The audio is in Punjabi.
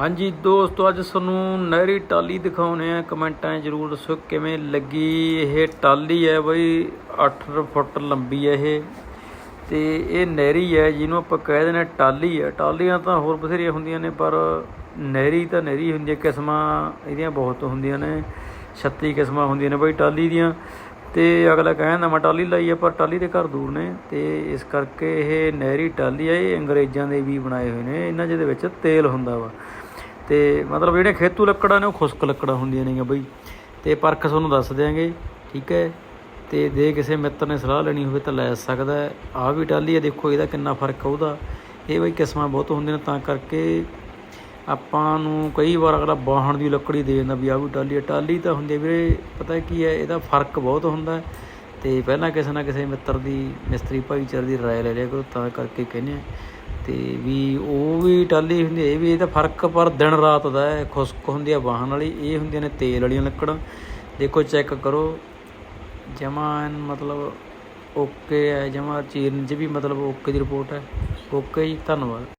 ਹਾਂਜੀ ਦੋਸਤੋ, ਅੱਜ ਤੁਹਾਨੂੰ ਨਹਿਰੀ ਟਾਲੀ ਦਿਖਾਉਣੇ ਆ। ਕਮੈਂਟਾਂ 'ਚ ਜਰੂਰ ਦੱਸੋ ਕਿਵੇਂ ਲੱਗੀ ਇਹ ਟਾਲੀ ਹੈ ਬਈ 8 ਫੁੱਟ ਲੰਬੀ ਹੈ ਇਹ। ਤੇ ਇਹ ਨਹਿਰੀ ਹੈ, ਜਿਹਨੂੰ ਆਪਾਂ ਕਹਿ ਦਿੰਦੇ ਹਾਂ ਟਾਲੀ ਹੈ। ਟਾਲੀਆਂ ਤਾਂ ਹੋਰ ਬਥੇਰੀਆਂ ਹੁੰਦੀਆਂ ਨੇ, ਪਰ ਨਹਿਰੀ ਤਾਂ ਨਹਿਰੀ ਹੁੰਦੀ ਹੈ ਕਿਸਮਾਂ ਇਹਦੀਆਂ ਬਹੁਤ ਹੁੰਦੀਆਂ ਨੇ। 36 ਕਿਸਮਾਂ ਹੁੰਦੀਆਂ ਨੇ ਬਈ ਟਾਲੀ ਦੀਆਂ। ਤੇ ਅਗਲਾ ਕਹਿੰਦਾ ਮੈਂ ਟਾਲੀ ਲਾਈ ਹੈ, ਪਰ ਟਾਲੀ ਦੇ ਘਰ ਦੂਰ ਨੇ। ਤੇ ਇਸ ਕਰਕੇ ਇਹ ਨਹਿਰੀ ਟਾਲੀ ਹੈ, ਇਹ ਅੰਗਰੇਜ਼ਾਂ ਦੇ ਵੀ ਬਣਾਏ ਹੋਏ ਨੇ। ਇਹਨਾਂ ਜਿਹਦੇ ਵਿੱਚ ਤੇਲ ਹੁੰਦਾ ਵਾ। ਤੇ ਮਤਲਬ ਜਿਹੜੇ ਖੇਤੂ ਲੱਕੜਾਂ ਨੇ ਉਹ ਖੁਸ਼ਕ ਲੱਕੜਾਂ ਹੁੰਦੀਆਂ ਨੇਗੀਆਂ ਬਈ। ਤੇ ਪਰਖ ਤੁਹਾਨੂੰ ਦੱਸ ਦਿਆਂਗੇ, ਠੀਕ ਹੈ? ਤੇ ਦੇ ਕਿਸੇ ਮਿੱਤਰ ਨੇ ਸਲਾਹ ਲੈਣੀ ਹੋਵੇ ਤਾਂ ਲੈ ਸਕਦਾ ਹੈ। ਆਹ ਵੀ ਟਾਲੀ ਹੈ, ਦੇਖੋ ਇਹਦਾ ਕਿੰਨਾ ਫ਼ਰਕ ਆ ਉਹਦਾ। ਇਹ ਬਈ ਕਿਸਮਾਂ ਬਹੁਤ ਹੁੰਦੀਆਂ ਨੇ, ਤਾਂ ਕਰਕੇ ਆਪਾਂ ਨੂੰ ਕਈ ਵਾਰ ਅਗਲਾ ਬਾਹਣ ਦੀ ਲੱਕੜੀ ਦੇ ਦਿੰਦਾ ਵੀ ਆਹ ਵੀ ਟਾਲੀ ਹੈ। ਟਾਲੀ ਤਾਂ ਹੁੰਦੀ ਵੀਰੇ, ਪਤਾ ਕੀ ਹੈ, ਇਹਦਾ ਫ਼ਰਕ ਬਹੁਤ ਹੁੰਦਾ ਹੈ। ਤੇ ਪਹਿਲਾਂ ਕਿਸੇ ਨਾ ਕਿਸੇ ਮਿੱਤਰ ਦੀ, ਮਿਸਤਰੀ ਭਾਈਚਾਰੇ ਦੀ ਰਾਏ ਲੈ ਲਿਆ ਕਰੋ, ਤਾਂ ਕਰਕੇ ਕਹਿੰਦੇ ਆ ਤੇ ਵੀ ਉਹ ਵੀ ਟਾਲੀ ਹੁੰਦੀ ਇਹ ਵੀ ਇਹਦਾ ਫ਼ਰਕ ਪਰ ਦਿਨ ਰਾਤ ਦਾ ਹੈ, ਖੁਸ਼ਕ ਹੁੰਦੀ ਆ ਵਾਹਨ ਵਾਲੀ, ਇਹ ਹੁੰਦੀਆਂ ਨੇ ਤੇਲ ਵਾਲੀਆਂ ਲੱਕੜਾਂ। ਦੇਖੋ ਚੈੱਕ ਕਰੋ, ਜਮਾ ਮਤਲਬ ਓਕੇ ਹੈ, ਜਮਾ ਚੀਰਨ 'ਚ ਵੀ ਮਤਲਬ ਓਕੇ ਦੀ ਰਿਪੋਰਟ ਹੈ। ਓਕੇ ਜੀ, ਧੰਨਵਾਦ।